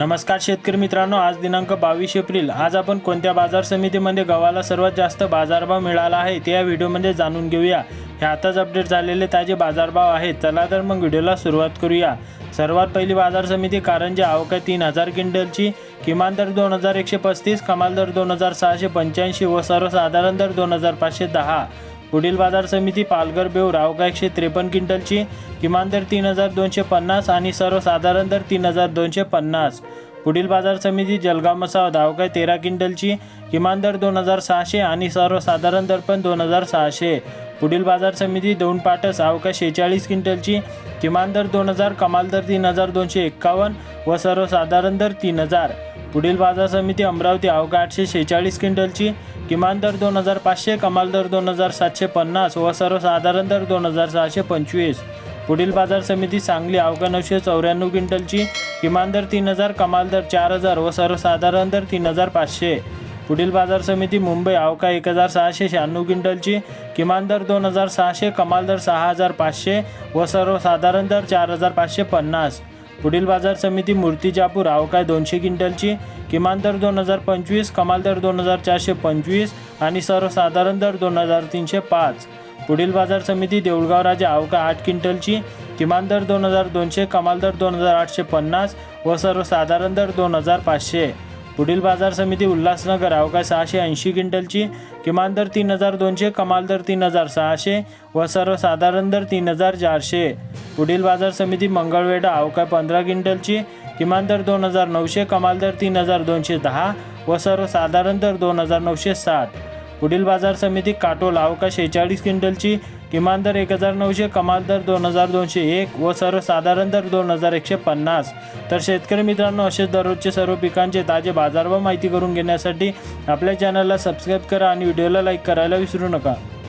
नमस्कार शेतकरी मित्रांनो आज दिनांक बावीस एप्रिल. आज आपण कोणत्या बाजार समितीमध्ये गव्हाला सर्वात जास्त बाजारभाव मिळाला आहे ते या व्हिडिओमध्ये जाणून घेऊया. हे आताच अपडेट झालेले ताजे बाजारभाव आहेत. चला तर मग व्हिडिओला सुरुवात करूया. सर्वात पहिली बाजार समिती कारंजी अवका तीन हजार क्विंटलची किमान दर दोन हजार एकशे पस्तीस कमाल दर दोन हजार सहाशे पंच्याऐंशी व सर्वसाधारण दर दोन हजार पाचशे दहा. पुढील बाजार समिती पालघर बेव रावगा एकशे त्रेपन्न क्विंटलची किमान दर तीन हजार दोनशे पन्नास आणि सर्वसाधारण दर तीन हजार दोनशे पन्नास. पुढील बाजार समिती जलगाव मसाव धावकाय तेरा क्विंटलची किमान दर दोन हजार सहाशे आणि सर्वसाधारण दर पण दोन हजार सहाशे. पुढील बाजार समिती दोन पाटस अवघा शेहेचाळीस क्विंटलची किमान दर दोन हजार कमाल दर तीन हजार दोनशे एक्कावन्न व सर्वसाधारण दर तीन हजार. पुढील बाजार समिती अमरावती अवघा आठशे शेहेचाळीस क्विंटलची किमान दर दोन हजार पाचशे कमाल दर दोन हजार सातशे पन्नास व सर्वसाधारण दर दोन हजार सहाशे पंचवीस. पुढील बाजार समिती सांगली अवघा नऊशे चौऱ्याण्णव क्विंटलची किमान दर तीन हजार कमाल दर चार हजार व सर्वसाधारण दर तीन हजार पाचशे. पुढील बाजार समिती मुंबई अवका एक हजार सहाशे शहाण्णव क्विंटलची किमान दर दोन हजार सहाशे कमाल दर सहा हजार पाचशे व सर्वसाधारण दर चार हजार पाचशे पन्नास. पुढील बाजार समिती मूर्तिजापूर अवकाय दोनशे क्विंटलची किमान दर दोन हजार पंचवीस कमाल दर दोन हजार चारशे पंचवीस आणि सर्वसाधारण दर दोन हजार तीनशे पाच. पुढील बाजार समिती देऊळगाव राजा अवका आठ क्विंटलची किमान दर दोन हजार दोनशे कमाल दर दोन हजार आठशे पन्नास व सर्वसाधारण दर दोन हजार पाचशे. पुढील बाजार समिती उल्हासनगर अवका सहाशे ऐंशी क्विंटलची किमान दर तीन हजार दोनशे कमाल दर तीन हजार सहाशे व सर्वसाधारण दर तीन हजार चारशे. पुढील बाजार समिती मंगळवेढा अवकाळ पंधरा क्विंटलची किमान दर दोन हजार नऊशे कमाल दर तीन हजार दोनशे दहा व सर्वसाधारण दर दोन हजार नऊशे साठ. पुढील बाजार समिती काटोल अवका शेहेचाळीस क्विंटलची किमान दर एक हजार नऊशे कमाल दर दोन हजार दोनशे एक व सर्वसाधारण दर दोन हजार एकशे पन्नास. तर शेतकरी मित्रांनो असेच दररोजचे सर्व पिकांचे ताजे बाजारभाव माहिती करून घेण्यासाठी आपल्या चॅनलला सबस्क्राईब करा आणि व्हिडिओला लाईक करायला विसरू नका.